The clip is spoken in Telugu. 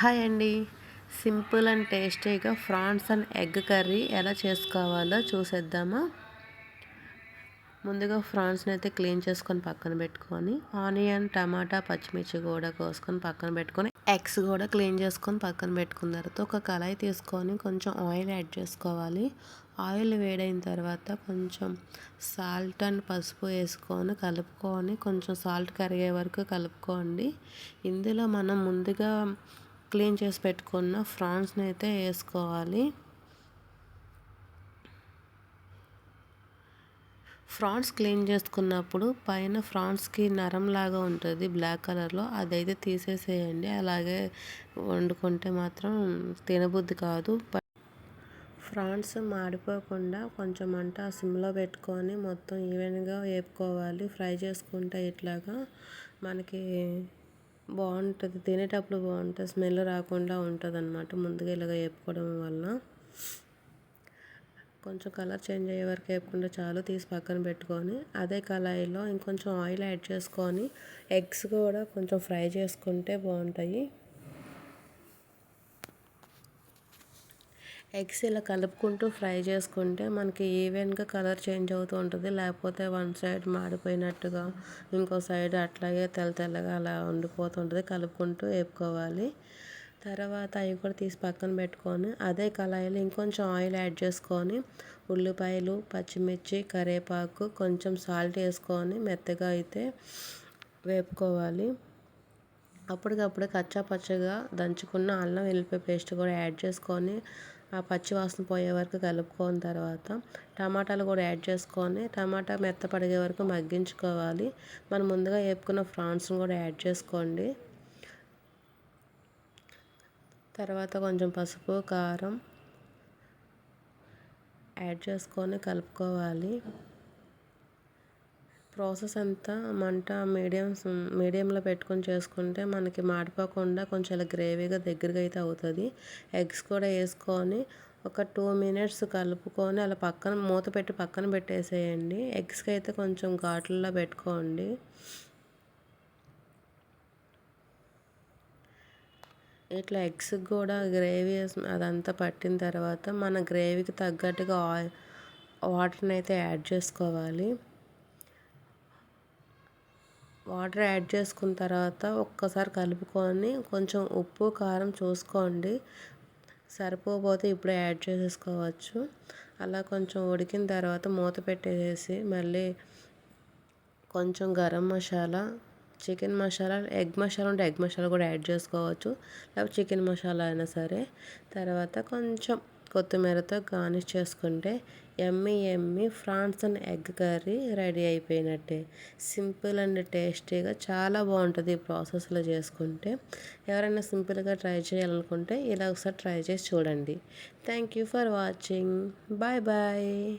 హాయ్ అండి. సింపుల్ అండ్ టేస్టీగా ఫ్రాన్స్ అండ్ ఎగ్ కర్రీ ఎలా చేసుకోవాలో చూసేద్దామా? ముందుగా ఫ్రాన్స్ని అయితే క్లీన్ చేసుకొని పక్కన పెట్టుకొని ఆనియన్ టమాటా పచ్చిమిర్చి కూడా కోసుకొని పక్కన పెట్టుకొని ఎగ్స్ కూడా క్లీన్ చేసుకొని పక్కన పెట్టుకున్న తర్వాత ఒక కళాయి తీసుకొని కొంచెం ఆయిల్ యాడ్ చేసుకోవాలి. ఆయిల్ వేడైన తర్వాత కొంచెం సాల్ట్ అండ్ పసుపు వేసుకొని కలుపుకొని కొంచెం సాల్ట్ కరిగే వరకు కలుపుకోండి. ఇందులో మనం ముందుగా క్లీన్ చేసి పెట్టుకున్న ఫ్రాన్స్ని అయితే వేసుకోవాలి. ఫ్రాన్స్ క్లీన్ చేసుకున్నప్పుడు పైన ఫ్రాన్స్కి నరం లాగా ఉంటుంది బ్లాక్ కలర్లో. అదైతే తీసేసేయండి. అలాగే వండుకుంటే మాత్రం తినబుద్ధి కాదు. ఫ్రాన్స్ మాడిపోకుండా కొంచెం అంట సిమ్లో పెట్టుకొని మొత్తం ఈవెన్గా వేపుకోవాలి. ఫ్రై చేసుకుంటే ఇట్లాగా మనకి బాగుంటుంది. తినేటప్పుడు బాగుంటుంది. స్మెల్ రాకుండా ఉంటుంది అనమాట ముందుగా ఇలాగ వేపుకోవడం వల్ల. కొంచెం కలర్ చేంజ్ అయ్యే వరకు వేపుకుంటే చాలు. తీసి పక్కన పెట్టుకొని అదే కళాయిలో ఇంకొంచెం ఆయిల్ యాడ్ చేసుకొని ఎగ్స్ కూడా కొంచెం ఫ్రై చేసుకుంటే బాగుంటాయి. ఎగ్స్ ఇలా కలుపుకుంటూ ఫ్రై చేసుకుంటే మనకి ఈవెన్గా కలర్ చేంజ్ అవుతూ ఉంటుంది. లేకపోతే వన్ సైడ్ మాడిపోయినట్టుగా ఇంకో సైడ్ అట్లాగే తెల్ల తెల్లగా అలా ఉండిపోతుంటుంది కలుపుకుంటూ వేపుకోవాలి. తర్వాత అవి కూడా తీసి పక్కన పెట్టుకొని అదే కళాయిలో ఇంకొంచెం ఆయిల్ యాడ్ చేసుకొని ఉల్లిపాయలు పచ్చిమిర్చి కరివేపాకు కొంచెం సాల్ట్ వేసుకొని మెత్తగా అయితే వేపుకోవాలి. అప్పటికప్పుడు కచ్చా పచ్చగా దంచుకున్న అల్లం వెల్లిపాయ పేస్ట్ కూడా యాడ్ చేసుకొని ఆ పచ్చి వాసన పోయే వరకు కలుపుకున్న తర్వాత టమాటాలు కూడా యాడ్ చేసుకొని టమాటా మెత్తపడిగే వరకు మగ్గించుకోవాలి. మనం ముందుగా వేపుకున్న ఫ్రాన్స్ని కూడా యాడ్ చేసుకోండి. తర్వాత కొంచెం పసుపు కారం యాడ్ చేసుకొని కలుపుకోవాలి. ప్రాసెస్ అంతా మంట మీడియం మీడియంలో పెట్టుకొని చేసుకుంటే మనకి మాడిపోకుండా కొంచెం ఇలా గ్రేవీగా దగ్గరగా అయితే అవుతుంది. ఎగ్స్ కూడా వేసుకొని ఒక టూ మినిట్స్ కలుపుకొని అలా పక్కన మూత పెట్టి పక్కన పెట్టేసేయండి. ఎగ్స్కి అయితే కొంచెం ఘాట్లలో పెట్టుకోండి. ఇట్లా ఎగ్స్కి కూడా గ్రేవీ అదంతా పట్టిన తర్వాత మన గ్రేవీకి తగ్గట్టుగా ఆయిల్ వాటర్ని అయితే యాడ్ చేసుకోవాలి. వాటర్ యాడ్ చేసుకున్న తర్వాత ఒక్కసారి కలుపుకొని కొంచెం ఉప్పు కారం చూసుకోండి. సరిపోకపోతే ఇప్పుడే యాడ్ చేసేసుకోవచ్చు. అలా కొంచెం ఉడికిన తర్వాత మూత పెట్టేసి మళ్ళీ కొంచెం గరం మసాలా చికెన్ మసాలా ఎగ్ మసాలా ఉంటే ఎగ్ మసాలా కూడా యాడ్ చేసుకోవచ్చు. లేకపోతే చికెన్ మసాలా అయినా సరే. తర్వాత కొంచెం కొత్తిమీరతో గార్నిష్ చేసుకుంటే ఎమ్మి ఎమ్మి prawns and egg curry ready అయిపోయినట్టే. సింపుల్ అండ్ టేస్టీగా చాలా బాగుంటుంది ఈ ప్రాసెస్లో చేసుకుంటే. ఎవరైనా సింపుల్గా ట్రై చేయాలనుకుంటే ఇలా ఒకసారి ట్రై చేసి చూడండి. Thank you for watching. Bye bye.